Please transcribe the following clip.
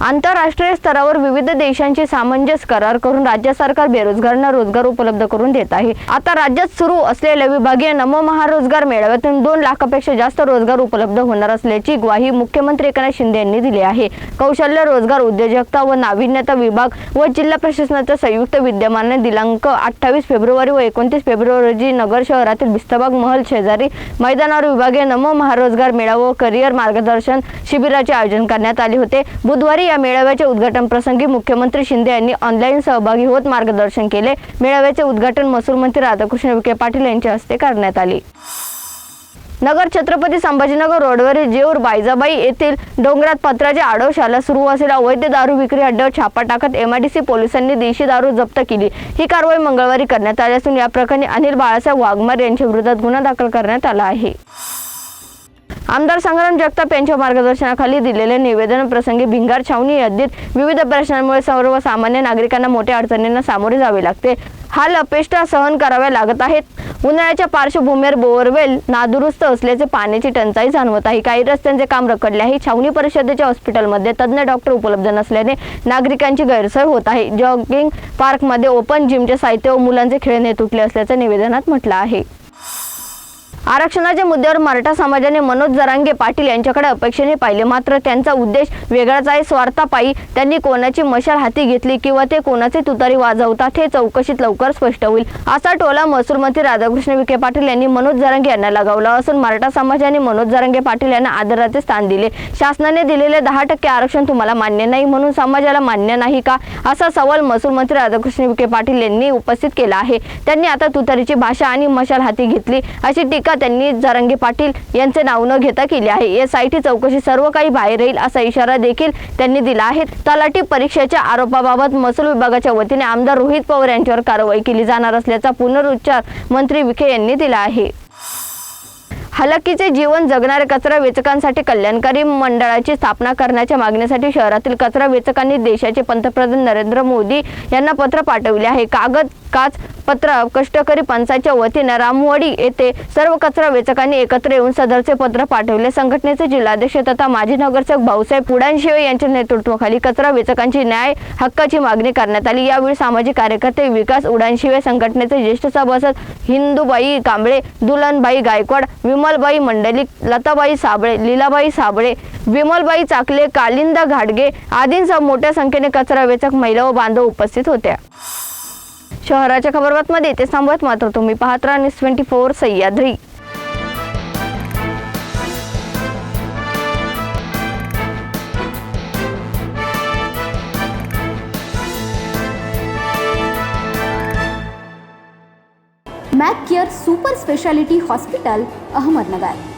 आंतरराष्ट्रीय स्तरावर विविध देशांची सामंजस्य करार करून राज्य सरकार बेरोजगारांना रोजगार उपलब्ध करून देत आहे. आता राज्यात सुरू असलेल्या विभागीय नमो महारोजगार मेळाव्यातून दोन लाखापेक्षा जास्त रोजगार उपलब्ध होणार असल्याची ग्वाही मुख्यमंत्री एकनाथ शिंदे यांनी दिली आहे. कौशल्य रोजगार उद्योजकता व नाविन्यता विभाग व जिल्हा प्रशासनाच्या संयुक्त विद्यमाने दिनांक अठ्ठावीस फेब्रुवारी व एकोणतीस फेब्रुवारी रोजी नगर शहरातील बिस्तबाग महल शेजारी मैदानावर विभागीय नमो महारोजगार मेळावा व करिअर मार्गदर्शन शिबिराचे आयोजन करण्यात आले होते. बुधवारी या मेळाव्याच्या उद्घाटन प्रसंगी मुख्यमंत्री शिंदे यांनी ऑनलाईन सहभागी होत मार्गदर्शन केले. मेळाव्याचे उद्घाटन महसूल मंत्री राधाकृष्ण विखे पाटील यांच्या हस्ते करण्यात आले. नगर छत्रपती संभाजीनगर रोडवरील जेऊर बायजाबाई येथील डोंगरात पत्राच्या आडोशाला सुरू असलेला अवैध दारू विक्री अड्ड्यावर छापा टाकत एमआयडीसी पोलिसांनी देशी दारू जप्त केली. ही कारवाई मंगळवारी करण्यात आली असून या प्रकरणी अनिल बाळासाहेब वाघमार यांच्या विरोधात गुन्हा दाखल करण्यात आला आहे. आमदार संग्राम जगताप यांच्या मार्गदर्शनाखाली दिलेल्या निवेदन प्रसंगी भिंगार छावणी हद्दीत विविध प्रश्नांमुळे सर्वसामान्य नागरिकांना मोठ्या अडचणींना सामोरे जावे लागते. हा लपेष्टा सहन कराव्या लागत आहेत. उन्हाळ्याच्या पार्श्वभूमीवर बोअरवेल नादुरुस्त असल्याचे पाण्याची टंचाई जाणवत आहे. काही रस्त्यांचे काम रखडले आहे. छावणी परिषदेच्या हॉस्पिटलमध्ये तज्ज्ञ डॉक्टर उपलब्ध नसल्याने नागरिकांची गैरसोय होत आहे. जॉगिंग पार्कमध्ये ओपन जिमचे साहित्य व मुलांचे खेळणे तुटले असल्याचं निवेदनात म्हटलं आहे. आरक्षणाच्या मुद्द्यावर मराठा समाजाने मनोज जरांगे पाटील यांच्याकडे अपेक्षेने पाहिले. मात्र त्यांचा उद्देश वेगळाच आहे. स्वार्थापायी त्यांनी कोणाची मशाल हाती घेतली किंवा ते कोणाचे तुतारी वाजवतात हे चौकशीत लवकर स्पष्ट होईल. असा टोला महसूल मंत्री राधाकृष्ण विखे पाटील यांनी मनोज जरांगे यांना लगावला असून मराठा समाजाने मनोज जरांगे पाटील यांना आदराचे स्थान दिले. शासनाने दिलेले दहा टक्के आरक्षण तुम्हाला मान्य नाही म्हणून समाजाला मान्य नाही का? असा सवाल महसूल मंत्री राधाकृष्ण विखे पाटील यांनी उपस्थित केला आहे. त्यांनी आता तुतारीची भाषा आणि मशाल हाती घेतली अशी टीका त्यांनी जरांगे पाटील यांचे नाव न घेता केली आहे. या साईटी चौकशी सर्व काही बाहेर येईल असा इशारा देखील त्यांनी दिला आहे. तलाठी परीक्षेच्या आरोपाबाबत महसूल विभागाच्या वतीने आमदार रोहित पवार यांच्यावर कारवाई केली जाणार असल्याचा पुनरुच्चार मंत्री विखे यांनी दिला आहे. हलकीचे जीवन जगणाऱ्या कचरा वेचकांसाठी कल्याणकारी मंडळाची स्थापना करण्याच्या मागणीसाठी शहरातील कचरा वेचकांनी देशाचे पंतप्रधान नरेंद्र मोदी यांना पत्र पाठवले आहे. कागद काच पत्र कष्टकरी पंचायतच्या वतीने रामवाडी येथे सर्व कचरा वेचकांनी एकत्र येऊन सदरचे पत्र पाठवले. संघटनेचे जिल्हाध्यक्ष तथा माजी नगरसेवक भाऊसाहेब पुडानशिवे यांच्या नेतृत्वाखाली कचरा वेचकांची न्याय हक्काची मागणी करण्यात आली. यावेळी सामाजिक कार्यकर्ते विकास उडानशिवे संघटनेचे ज्येष्ठ सभासद हिंदूबाई कांबळे दुलनबाई गायकवाड विमलबाई मंडलिक लताबाई साबळे लीलाबाई साबळे विमलबाई चाकले कालिंदा घाडगे आदींसह मोठ्या संख्येने कचरा वेचक महिला व बांधव उपस्थित होत्या. शहराच्या खबरबातमध्ये ते थांबवत मात्र तुम्ही पाहत राहा news twenty four Sahyadri. Mac care super speciality hospital Ahmednagar